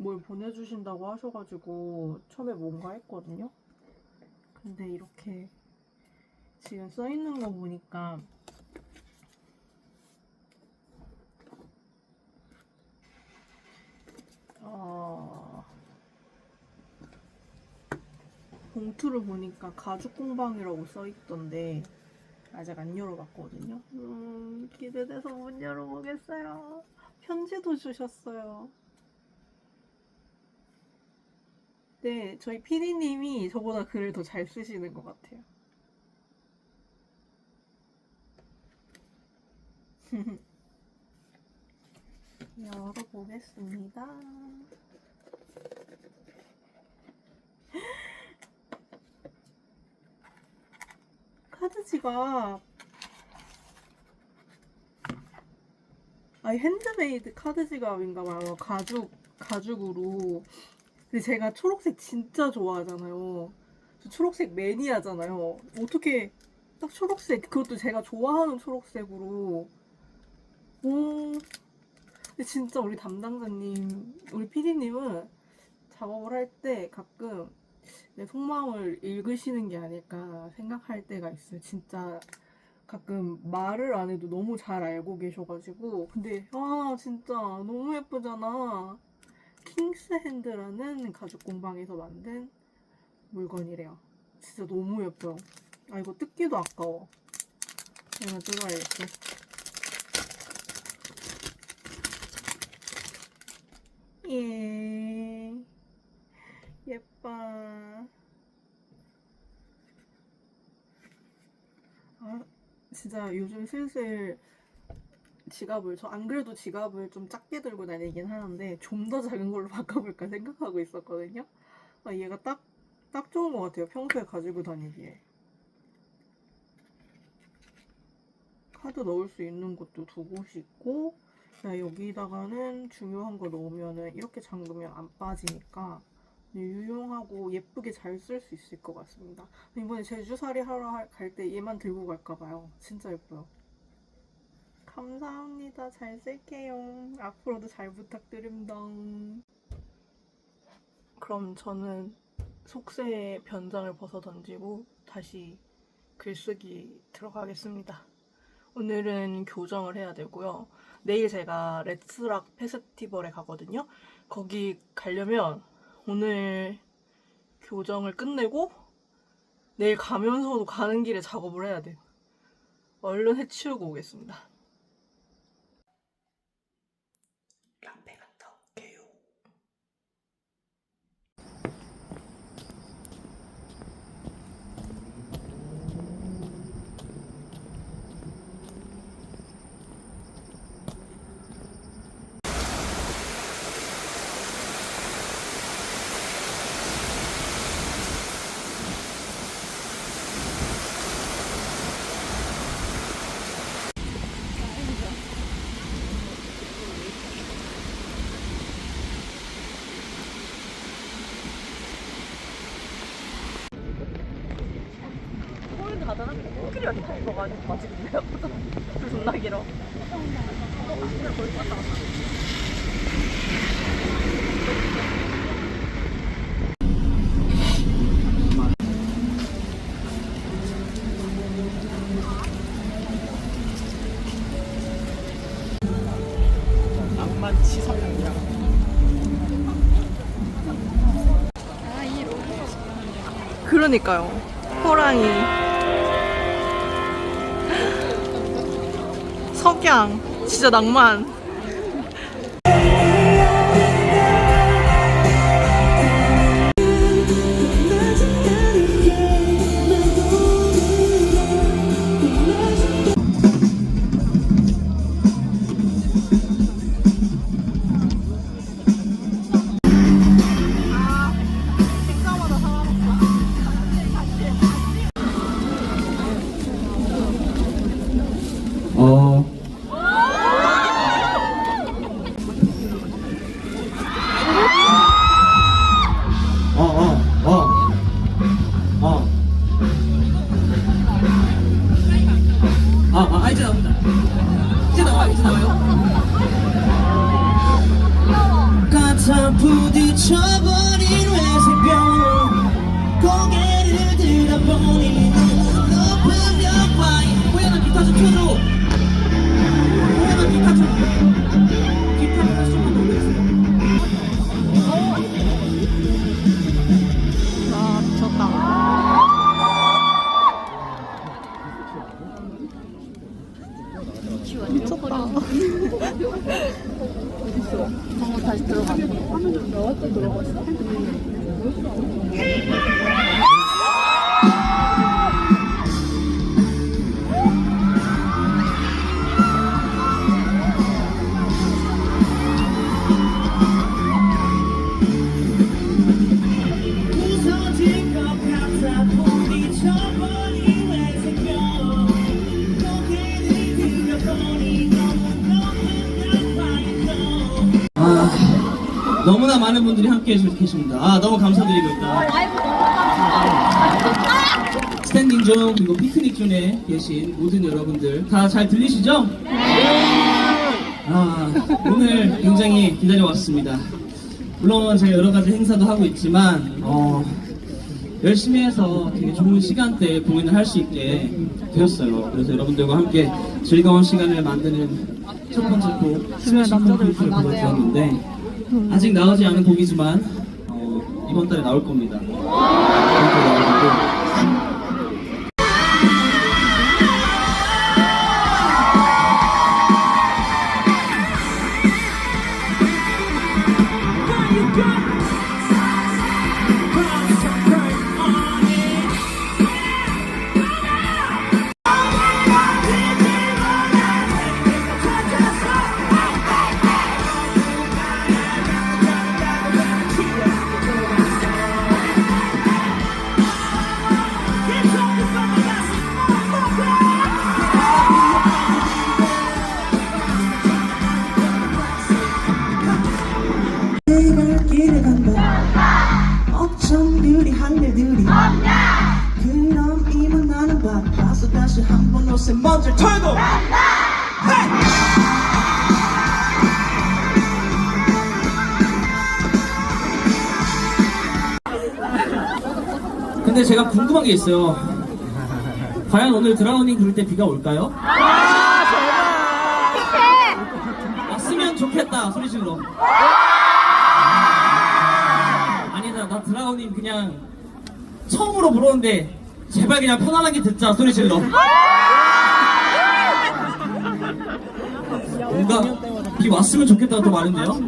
뭘 보내주신다고 하셔가지고 처음에 뭔가 했거든요. 근데 이렇게 지금 써 있는 거 보니까 어, 봉투를 보니까 가죽 공방이라고 써 있던데 아직 안 열어봤거든요. 음, 기대돼서 못 열어보겠어요. 편지도 주셨어요. 네, 저희 PD님이 저보다 글을 더 잘 쓰시는 것 같아요. 열어보겠습니다. 카드 지갑. 아, 핸드메이드 카드 지갑인가 봐요. 가죽, 가죽으로. 근데 제가 초록색 진짜 좋아하잖아요. 저 초록색 매니아잖아요. 어떻게 딱 초록색, 그것도 제가 좋아하는 초록색으로. 오. 근데 진짜 우리 담당자님, 우리 PD님은 작업을 할 때 가끔 내 속마음을 읽으시는 게 아닐까 생각할 때가 있어요. 진짜 가끔 말을 안 해도 너무 잘 알고 계셔가지고. 근데, 아, 진짜 너무 예쁘잖아. 킹스 핸드라는 가죽 공방에서 만든 물건이래요. 진짜 너무 예뻐요. 아, 이거 뜯기도 아까워. 내가 뜯어야겠어. 예. 예뻐. 아, 진짜 요즘 슬슬 지갑을, 저 안 그래도 지갑을 좀 작게 들고 다니긴 하는데, 좀 더 작은 걸로 바꿔볼까 생각하고 있었거든요. 아, 얘가 딱, 딱 좋은 것 같아요. 평소에 가지고 다니기에. 카드 넣을 수 있는 곳도 두 곳이 있고, 자, 여기다가는 중요한 거 넣으면은 이렇게 잠그면 안 빠지니까 유용하고 예쁘게 잘 쓸 수 있을 것 같습니다. 이번에 제주살이 하러 갈 때 얘만 들고 갈까 봐요. 진짜 예뻐요. 감사합니다. 잘 쓸게요. 앞으로도 잘 부탁드립니다. 그럼 저는 속세 변장을 벗어 던지고 다시 글쓰기 들어가겠습니다. 오늘은 교정을 해야 되고요. 내일 제가 레츠락 페스티벌에 가거든요. 거기 가려면 오늘 교정을 끝내고 내일 가면서도 가는 길에 작업을 해야 돼요. 얼른 해치우고 오겠습니다. 카페 갔다 올게요. 홀드 가잖아. 코끼리 입어가지고 맛있는데요. 줄 존나 길어. 그러니까요. 호랑이. 석양. 진짜 낭만. 너무나 많은 분들이 함께 해주고 계십니다. 아, 너무 감사드리고 있다. 스탠딩 존 그리고 피크닉 존에 계신 모든 여러분들 다 잘 들리시죠? 아, 오늘 굉장히 기다려왔습니다. 물론 제가 여러 가지 행사도 하고 있지만 어, 열심히 해서 되게 좋은 시간대에 공연을 할 수 있게 되었어요. 그래서 여러분들과 함께 즐거운 시간을 만드는 첫 번째 곡 스매시 컴퓨터를 보여드렸는데 아직 나오지 않은 곡이지만 어, 이번 달에 나올 겁니다. 이번 달에 나오고 갈 근데 제가 궁금한 게 있어요. 과연 오늘 드라우닝 부를 때 비가 올까요? 왔으면 좋겠다 소리 질러. 아니다 나 드라우닝 그냥 처음으로 부르는데 제발 그냥 편안하게 듣자 소리 질러. 뭔가 비 왔으면 좋겠다는 또 말인데요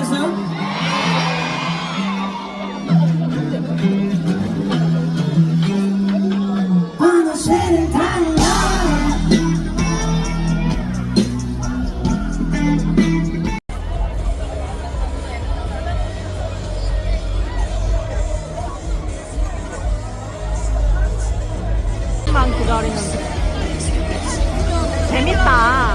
됐어요? 만. 재밌다.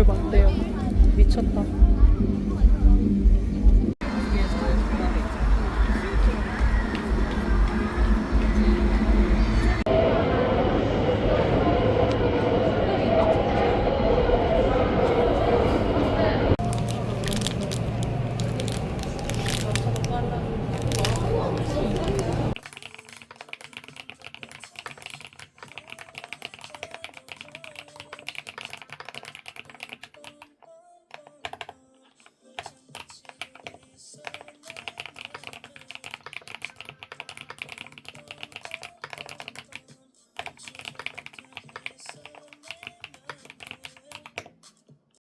이거 셔